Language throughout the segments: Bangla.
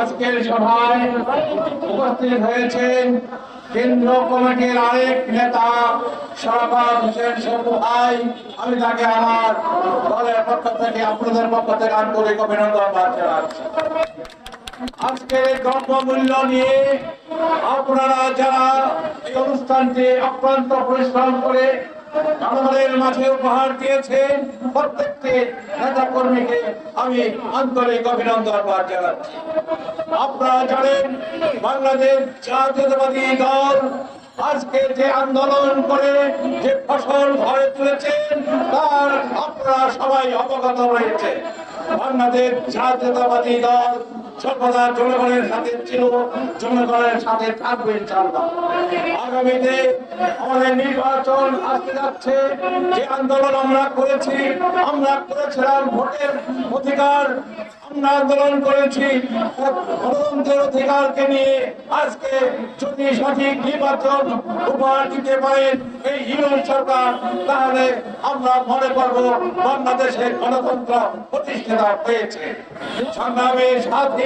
আজকের সভায় উপস্থিত হয়েছেন কেন্দ্র কমিটির আরেক নেতা সরাফত হোসেন সবু ভাই। আমি তাকে আমার দলের পক্ষ থেকে, আপনাদের পক্ষ থেকে আন্তরিক অভিনন্দন জানাচ্ছি। আজকে দ্রব্য মূল্য নিয়ে আপনারা যারা এই অনুষ্ঠানটি অক্লান্ত পরিশ্রম করে জনগণের মাঝে উপহার দিয়েছেন প্রত্যেকটি নেতা কর্মীকে আমি আন্তরিক অভিনন্দন আপনারা জানেন, বাংলাদেশ জাতীয়তাবাদী দল আজকে যে আন্দোলন করে যে ফসল ঘরে তুলেছেন তার আপনারা সবাই অবগত রয়েছে বাংলাদেশ জাতীয়তাবাদী দল সর্বদা জনগণের সাথে ছিল, জনগণের সাথে থাকবে আগামীতে আমাদের নির্বাচন আসতে যাচ্ছে। যে আন্দোলন আমরা করেছি, আমরা করেছিলাম ভোটের অধিকার, আমরা আন্দোলন করেছি গণতন্ত্রের অধিকারকে নিয়ে আজকে যদি সঠিক নির্বাচন উপহার দিতে পারেন এই সরকার, তাহলে আমরা মনে করব বাংলাদেশের গণতন্ত্র প্রতিষ্ঠিত হয়েছে। সংগ্রামের সাথে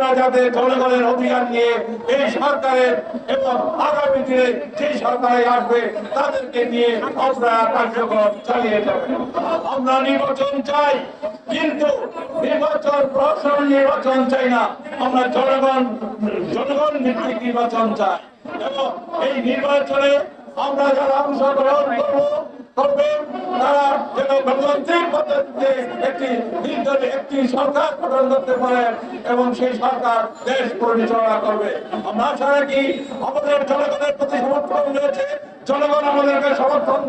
আপনারা যাতে জনগণের অধিকার নিয়ে এই সরকারের এবং আগামী দিনে যে সরকারে আসবে তাদেরকে নিয়ে আপনারা কার্যক্রম চালিয়ে যাবেন আমরা নির্বাচন চাই, কিন্তু নির্বাচন, প্রশাসন নির্বাচন চাই না। আমরা জনগণ জনগণ ভিত্তিক নির্বাচন চাই। এবং এই নির্বাচনে আমরা যারা অংশগ্রহণ করব পদ্ধতিতে একটি একটি সরকার গঠন করতে এবং সেই সরকার দেশ পরিচালনা করবে। আমরা আমাদের জনগণের প্রতি সমর্থন রয়েছে। জনগণ আমাদেরকে সমর্থন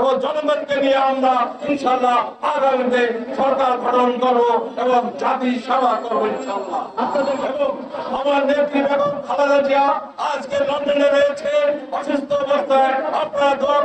এবং জনগণকে নিয়ে আমরা ইনশাল্লাহ আগামীতে সরকার গঠন করব এবং জাতির সেবা করব এবং আমার নেত্রী বেগম খালেদা জিয়া আজকে লন্ডনে রয়েছে। অসুস্থ অবস্থায় আপনারা।